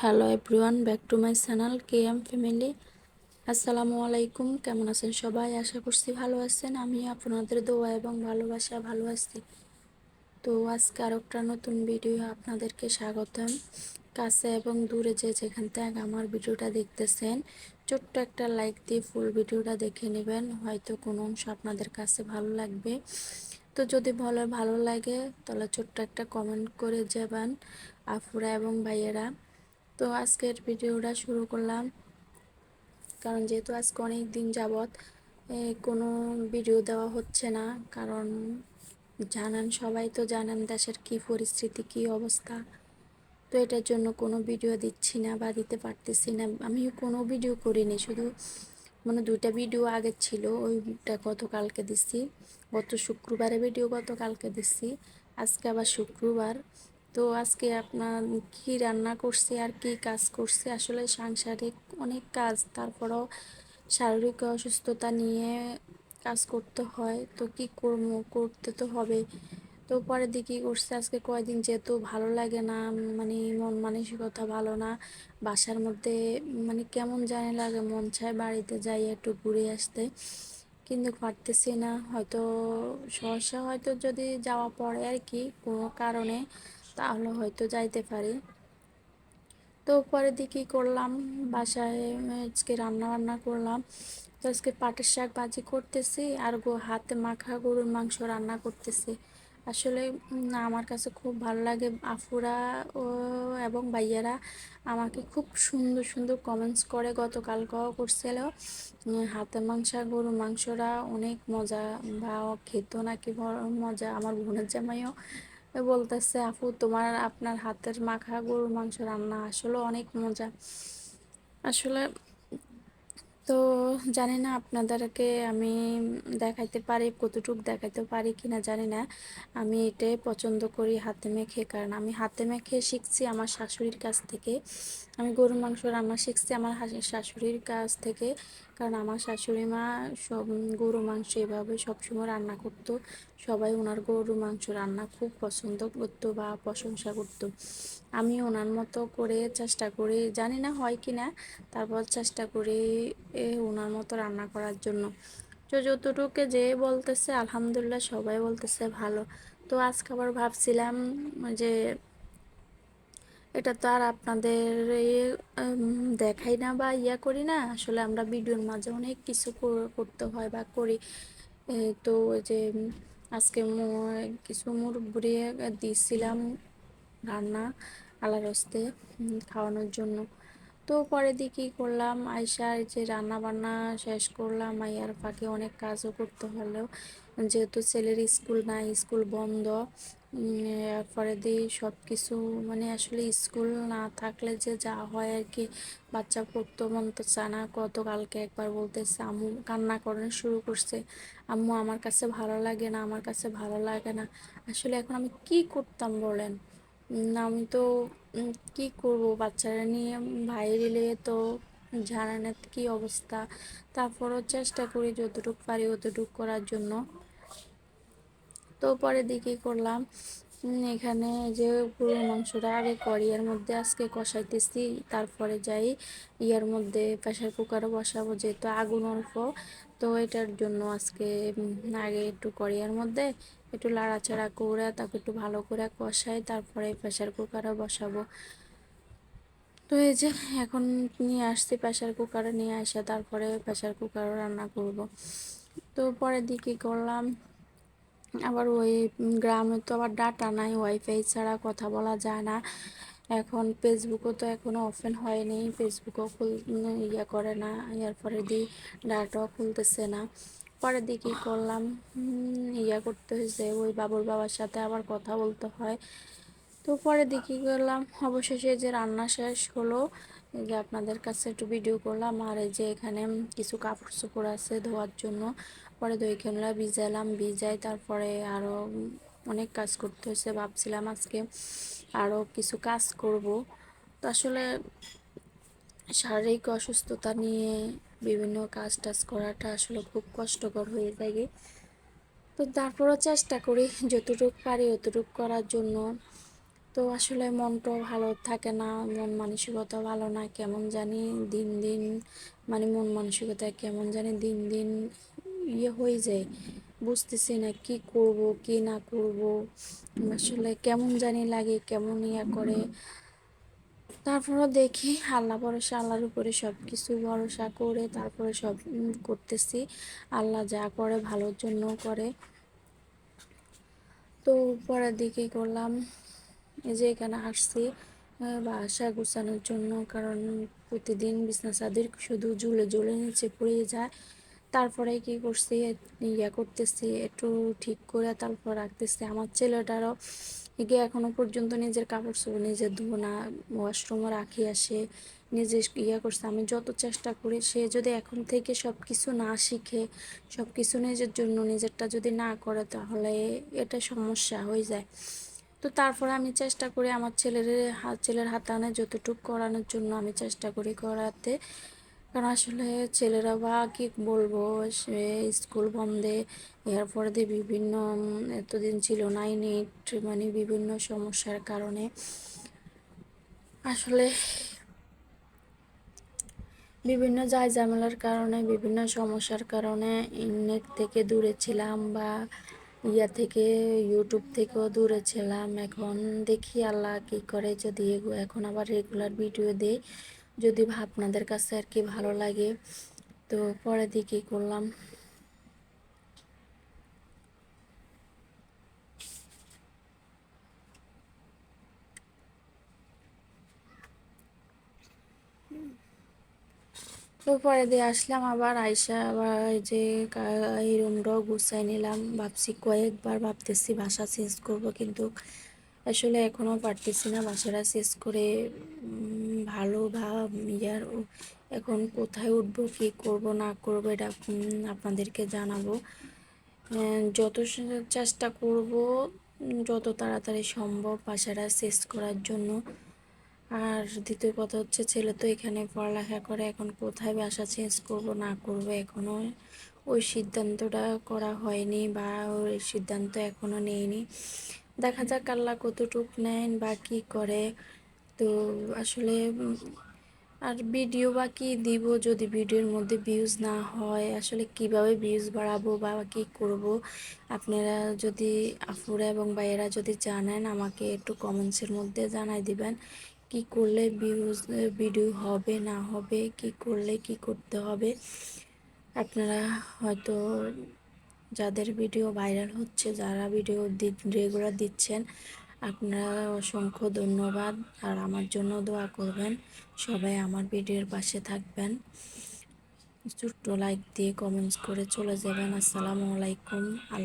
Hello everyone back to my channel K M family আসসালামু আলাইকুম কেমন আছেন সবাই? আশা করছি ভালো আছেন। আমি আপনাদের দোয়া এবং ভালোবাসা ভালো আছি। তো আজকে আর একটা নতুন ভিডিও আপনাদেরকে স্বাগতম। কাছে এবং দূরে যে যেখান থেকে আমার ভিডিওটা দেখতেছেন, ছোট্ট একটা লাইক দিয়ে ফুল ভিডিওটা দেখে নেবেন। হয়তো কোনো অংশ আপনাদের কাছে ভালো লাগবে। তো যদি ভালো ভালো লাগে, তাহলে ছোট্ট একটা কমেন্ট করে যাবেন। আফুরা এবং ভাইয়েরা। তো আজকের ভিডিওটা শুরু করলাম। কারণ যেহেতু আজকে অনেক দিন যাবৎ কোনো ভিডিও দেওয়া হচ্ছে না। কারণ জানান, সবাই তো জানেন দেশের কি পরিস্থিতি, কি অবস্থা। তো এটার জন্য কোনো ভিডিও দিচ্ছি না বা দিতে পারতেছি না। আমি কোনো ভিডিও করিনি, শুধু মানে দুইটা ভিডিও আগে ছিল, ওইটা গতকালকে দিচ্ছি গত শুক্রবারে ভিডিও গতকালকে দিচ্ছি আজকে আবার শুক্রবার। তো আজকে আপনার কি রান্না করছে আর কি কাজ করছে? আসলে সাংসারিক অনেক কাজ, তারপরেও শারীরিক অসুস্থতা নিয়ে কাজ করতে হয়, তো কি করব? করতে তো হবে তো পরের দিকে করছে? আজকে কয়দিন যেহেতু ভালো লাগে না মানে মন মানসিকতা ভালো না, বাসার মধ্যে মানে কেমন জানি লাগে, মন চায় বাড়িতে যাই একটু ঘুরে আসতে। কিন্তু পারতেছি না, হয়তো সহসা হয়তো যদি যাওয়া পড়ে আর কি কোনো কারণে। তাহলে হয়তো যাইতে পারি। তো পরের দিকে করলাম? বাসায় আজকে রান্না বান্না করলাম। তো আজকে পাটের শাক ভাজি করতেছি আর গো, হাতে মাখা গরুর মাংস রান্না করতেছি। আসলে আমার কাছে খুব ভালো লাগে। আফুরা ও, এবং ভাইয়ারা আমাকে খুব সুন্দর সুন্দর কমেন্টস করে গতকাল গতকালকেও করছিল হাতের মাংস গরুর মাংসরা অনেক মজা, বা খেত নাকি মজা, আমার বোনের জামাইও বলতেছে, আপু, তোমার, আপনার হাতের মাখা গরুর মাংস রান্না আসলে অনেক মজা। আসলে তো জানি না আপনাদেরকে আমি দেখাইতে পারি, কতটুক দেখাইতে পারি কি না জানি না। আমি এটাই পছন্দ করি হাতে মেখে, কারণ আমি হাতে মেখে শিখছি আমার শাশুড়ির কাছ থেকে। আমি গরুর মাংস রান্না শিখছি আমার শাশুড়ির কাছ থেকে। কারণ আমার শাশুড়ি মা সব গরু মাংস এভাবে সবসময় রান্না করতো। সবাই ওনার গরু মাংস রান্না খুব পছন্দ করতো বা প্রশংসা করতো। আমি ওনার মতো করে চেষ্টা করি, জানি না হয় কি না তারপর চেষ্টা করি ওনার মতো রান্না করার জন্য। তো যতটুকু যে বলতেছে, আলহামদুলিল্লাহ সবাই বলতেছে ভালো। তো আজকে আবার ভাবছিলাম যে এটা তো আর আপনাদের দেখাই না বা ইয়া করি না। আসলে আমরা ভিডিওর মাঝে অনেক কিছু করতে হয় বা করি। তো যে আজকে কিছু মুরব্বুড়িয়ে দিয়েছিলাম রান্না আলার রস্তে খাওয়ানোর জন্য। তো পরে দিয়ে কী করলাম আয়সার যে রান্না বান্না শেষ করলাম আইয়ার ফাঁকে অনেক কাজও করতে হলেও, যেহেতু ছেলের স্কুল নাই, স্কুল বন্ধ পরে দিয়ে সব কিছু মানে আসলে স্কুল না থাকলে যে যা হয় আর কি, বাচ্চা পড়তো, মন তো চানা গতকালকে একবার বলতেছে, আম্মু কান্না করানো শুরু করছে। আম্মু, আমার কাছে ভালো লাগে না, আমার কাছে ভালো লাগে না। আসলে এখন আমি কি করতাম বলেন? আমি তো কি করব? বাচ্চারা নিয়ে ভাই রিলে তো জানানের কি অবস্থা? তারপরও চেষ্টা করি যতটুকু পারি, অতটুকু করার জন্য। তো পরে দিকে করলাম। এখানে যে গরুর মাংসটা আগে করি, এর মধ্যে আজকে কষাইতেছি, তারপরে যাই ইয়ার মধ্যে প্রেশার কুকারও বসাবো, যেহেতু আগুন অল্প, তো এটার জন্য আজকে আগে একটু করিয়ার মধ্যে একটু লাড়াচাড়া করে তাকে একটু ভালো করে কষাই, তারপরে প্রেশার কুকারও বসাবো। তো এই যে এখন নিয়ে আসছি প্রেশার কুকারে, নিয়ে আসে তারপরে প্রেশার কুকারও রান্না করব। তো পরের দিকে করলাম আবার ওই গ্রামে তো আবার ডাটা নাই ওয়াইফাই ছাড়া কথা বলা যায় না। এখন ফেসবুকও তো এখনও ওপেন হয়নি ফেসবুকও খুল ইয়ে করে না ইয়ার পরে দিয়ে ডাটাও খুলতেছে না। পরের দিকে করলাম ইয়া করতে হয়েছে, ওই বাবুর বাবার সাথে আবার কথা বলতে হয়। তো পরের দিকে করলাম, অবশেষে যে রান্না শেষ হলো যে আপনাদের কাছে একটু ভিডিও করলাম, আর এই যে এখানে কিছু কাপড় চোপড় আছে ধোয়ার জন্য। পরে দই খেমলা ভিজালাম, ভিজাই তারপরে আরও অনেক কাজ করতে হয়েছে ভাবছিলাম আজকে আরও কিছু কাজ করব। তো আসলে শারীরিক অসুস্থতা নিয়ে বিভিন্ন কাজ টাজ করাটা আসলে খুব কষ্টকর হয়ে যায় তো তারপরও চেষ্টা করি, যতটুকু পারি অতটুকু করার জন্য। তো আসলে মনটাও ভালো থাকে না, মন মানসিকতা ভালো না, কেমন জানি দিন দিন মানে মন মানসিকতা কেমন জানি দিন দিন ইয়ে হয়ে যায়। বুঝতেছি না কি করব, কি না করব, আসলে কেমন জানি লাগে, কেমন ইয়া করে। তারপরও দেখি আল্লাহ ভরসা, আল্লাহর উপরে সব কিছু ভরসা করে তারপরে সব করতেছি। আল্লাহ যা করে ভালোর জন্য করে। তো পরের দিকে করলাম। যে এখানে আসছি বাসা গুছানোর জন্য, কারণ প্রতিদিন বিছনা চাদর শুধু ঝুলে ঝুলে নিচে পড়ে যায়। তারপরে কি করছি, ইয়া করতেছি, একটু ঠিক করে তারপর রাখতেছি। আমার ছেলেটারও গিয়ে এখনও পর্যন্ত নিজের কাপড় চোপড় নিজের ধুবো না ওয়াশরুমও রাখি আসে, নিজে ইয়া করছে। আমি যত চেষ্টা করি, সে যদি এখন থেকে সব কিছু না শিখে সব কিছু নিজের জন্য নিজেরটা যদি না করে, তাহলে এটা সমস্যা হয়ে যায়। তো তারপরে আমি চেষ্টা করি আমার ছেলের হাত ছেলের হাতানে যতটুকু করানোর জন্য আমি চেষ্টা করি করাতে। কারণ আসলে ছেলেরা বা কী বলব, সে স্কুল বন্ধে, এরপরে দিয়ে বিভিন্ন এতদিন ছিল নাইন নেট মানে বিভিন্ন সমস্যার কারণে। আসলে বিভিন্ন যায় ঝামেলার কারণে, বিভিন্ন সমস্যার কারণে নেট থেকে দূরে ছিলাম বা ইয়া থেকে ইউটিউব থেকেও দূরে ছিলাম। এখন দেখি আল্লাহ কি করে, যদি এখন আবার রেগুলার ভিডিও দিই, যদি আপনাদের কাছে আর কি ভালো লাগে, তো পরে দিকে করলাম। তো পরে দিয়ে আসলাম আবার, আইসা আবার যে এই রুমটাও গুছাই নিলাম। ভাবছি কয়েকবার ভাবতেছি বাসা চেঞ্জ করব, কিন্তু আসলে এখনও পারতেছি না বাসাটা চেঞ্জ করে। ভালো বা ইয়ার এখন কোথায় উঠবো, কী করব, না করব, এটা আপনাদেরকে জানাব। যত চেষ্টা করব যত তাড়াতাড়ি সম্ভব বাসাটা শেষ করার জন্য। আর দ্বিতীয় কথা হচ্ছে, ছেলে তো এখানে পড়ালেখা করে, এখন কোথায় বাসা চেঞ্জ করব, না করব এখনও ওই সিদ্ধান্তটা করা হয়নি বা ওই সিদ্ধান্ত এখনও নেয়নি দেখা যাক আল্লাহ কতটুক নেন বা কী করে। তো আসলে, আর ভিডিও বা কী দিব যদি ভিডিওর মধ্যে ভিউজ না হয়? আসলে কীভাবে ভিউজ বাড়াবো বা কী করব? আপনারা যদি, আফুরা এবং ভাইয়েরা যদি জানেন, আমাকে একটু কমেন্টসের মধ্যে জানাই দিবেন। কি করলে ভিউজ ভিডিও হবে, না হবে, কি করলে কি করতে হবে? আপনারা হয়তো যাদের ভিডিও ভাইরাল হচ্ছে, যারা ভিডিও রেগুলার দিচ্ছেন, আপনারা অসংখ্য ধন্যবাদ। আর আমার জন্য দোয়া করবেন, সবাই আমার ভিডিওর পাশে থাকবেন। ছোট্ট লাইক দিয়ে কমেন্টস করে চলে যাবেন। আসসালামু আলাইকুম। আল্লাহ